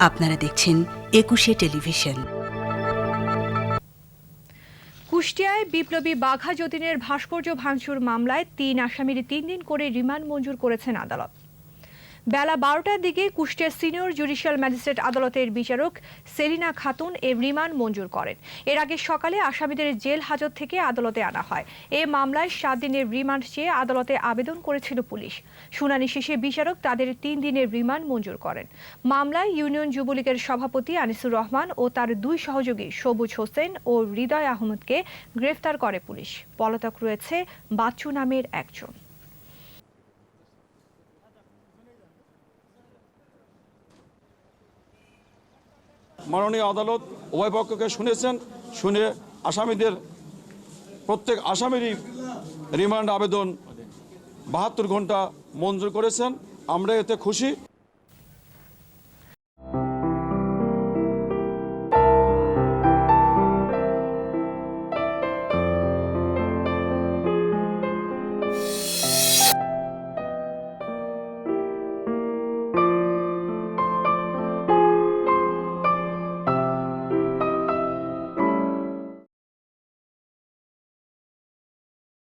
আপনারা দেখছেন একুশে টেলিভিশন। কুষ্টিয়ায় বিপ্লবী বাঘা যতীনের ভাস্কর্য ভাঙচুর মামলায় তিন আসামির তিন দিন করে রিমান্ড মঞ্জুর করেছেন আদালত। বেলা বারোটার দিকে কুষ্টিয়ার সিনিয়র জুডিশিয়াল ম্যাজিস্ট্রেট আদালতের বিচারক সেলিনা খাতুন এ রিমান্ড মঞ্জুর করেন। এর আগে সকালে আসামিদের জেল হাজত থেকে আদালতে আনা হয়। এ মামলায় সাত দিনের রিমান্ড চেয়ে আদালতে আবেদন করেছিল পুলিশ। শুনানি শেষে বিচারক তাদের তিন দিনের রিমান্ড মঞ্জুর করেন। মামলায় ইউনিয়ন যুবলীগের সভাপতি আনিসুর রহমান ও তার দুই সহযোগী সবুজ হোসেন ও হৃদয় আহমদকে গ্রেফতার করে পুলিশ। পলাতক রয়েছে বাচ্চু নামের একজন। মাননীয় আদালত উভয় পক্ষকে শুনেছেন, শুনে আসামিদের প্রত্যেক আসামিরই রিমান্ড আবেদন বাহাত্তর ঘণ্টা মঞ্জুর করেছেন। আমরা এতে খুশি।